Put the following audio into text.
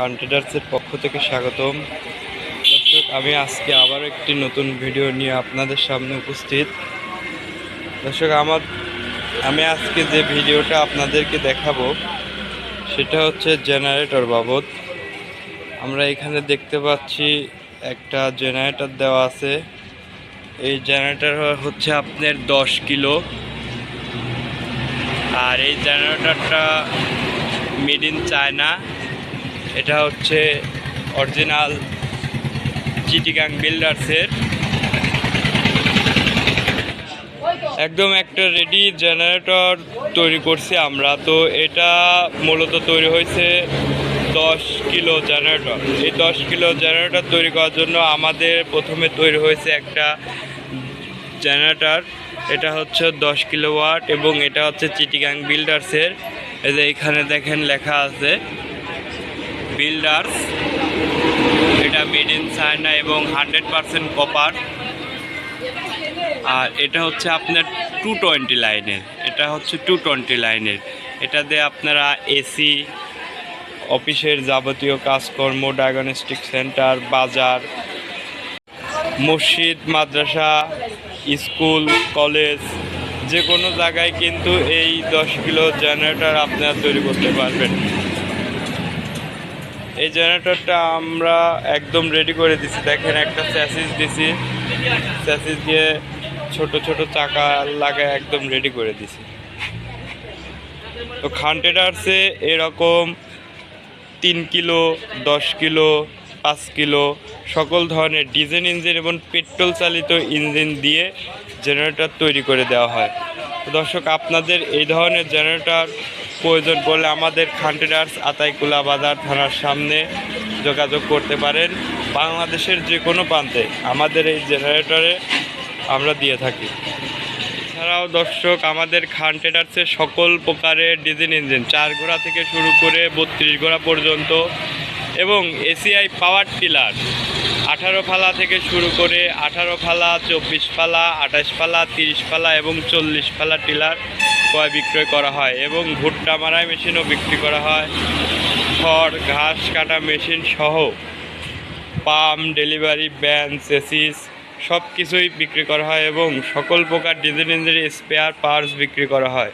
খান ট্রেডার্সের পক্ষ থেকে স্বাগতম। দর্শক, আমি আজকে আবার একটি নতুন ভিডিও নিয়ে আপনাদের সামনে উপস্থিত। দর্শক, আমার আমি আজকে যে ভিডিওটা আপনাদেরকে দেখাবো, সেটা হচ্ছে জেনারেটর বাবদ। আমরা এখানে দেখতে পাচ্ছি একটা জেনারেটর দেওয়া আছে। এই জেনারেটর হচ্ছে আপনার দশ কিলো। আর এই জেনারেটরটা মেড ইন চায়না এটা হচ্ছে অরিজিনাল চিটিগাং বিল্ডার্সের একদম একটা রেডি জেনারেটর তৈরি করছি আমরা। তো এটা মূলত তৈরি হয়েছে দশ কিলো জেনারেটর এই দশ কিলো জেনারেটর তৈরি করার জন্য আমাদের প্রথমে তৈরি হয়েছে একটা জেনারেটর এটা হচ্ছে দশ কিলো ওয়াট এবং এটা হচ্ছে চিটিগাং বিল্ডার্সের এই যে এখানে দেখেন লেখা আছে। বিল্ডার্স এটা মেড ইন চায়না এবং হান্ড্রেড পারসেন্ট কপার আর এটা হচ্ছে আপনার টু টোয়েন্টি লাইনের, এটা হচ্ছে টু টোয়েন্টি লাইনের। এটা দিয়ে আপনারা এসি অফিসের যাবতীয় কাজকর্ম ডায়াগনস্টিক সেন্টার বাজার, মসজিদ, মাদ্রাসা, স্কুল, কলেজ যে কোনো জায়গায় কিন্তু এই দশ কিলো জেনারেটর আপনারা তৈরি করতে পারবেন। এই জেনারেটরটা আমরা একদম রেডি করে দিছি। দেখেন একটা স্যাসিস দিছি। স্যাসিস দিয়ে ছোট ছোট চাকা লাগায় একদম রেডি করে দিছি। তো খান ট্রেডার্সে এরকম তিন কিলো, দশ কিলো, পাঁচ কিলো, সকল ধরনের ডিজেল ইঞ্জিন এবং পেট্রোল চালিত ইঞ্জিন দিয়ে জেনারেটর তৈরি করে দেওয়া হয়। দর্শক, আপনাদের এই ধরনের জেনারেটর প্রয়োজন পড়লে আমাদের খান ট্রেডার্স আতাইকুলা বাজার থানার সামনে যোগাযোগ করতে পারেন। বাংলাদেশের যে কোনো প্রান্তে আমাদের এই জেনারেটরে আমরা দিয়ে থাকি। এছাড়াও দর্শক, আমাদের খান ট্রেডার্সের সকল প্রকারের ডিজেল ইঞ্জিন, চার ঘোড়া থেকে শুরু করে বত্রিশ ঘোড়া পর্যন্ত এবং এসিআই পাওয়ার টিলার আঠারো ফালা থেকে শুরু করে আঠারো ফালা, চব্বিশ ফালা, আঠাশ ফালা, তিরিশ ফালা এবং চল্লিশ ফালা টিলার ক্রয় বিক্রয় করা হয় এবং ভুট্টা মারাই মেশিনও বিক্রি করা হয়। খড়, ঘাস কাটা মেশিন সহ পাম্প, ডেলিভারি ব্যান সেসিস সব কিছুই বিক্রি করা হয় এবং সকল প্রকার ডিজেল ইঞ্জিনের স্পেয়ার পার্টস বিক্রি করা হয়।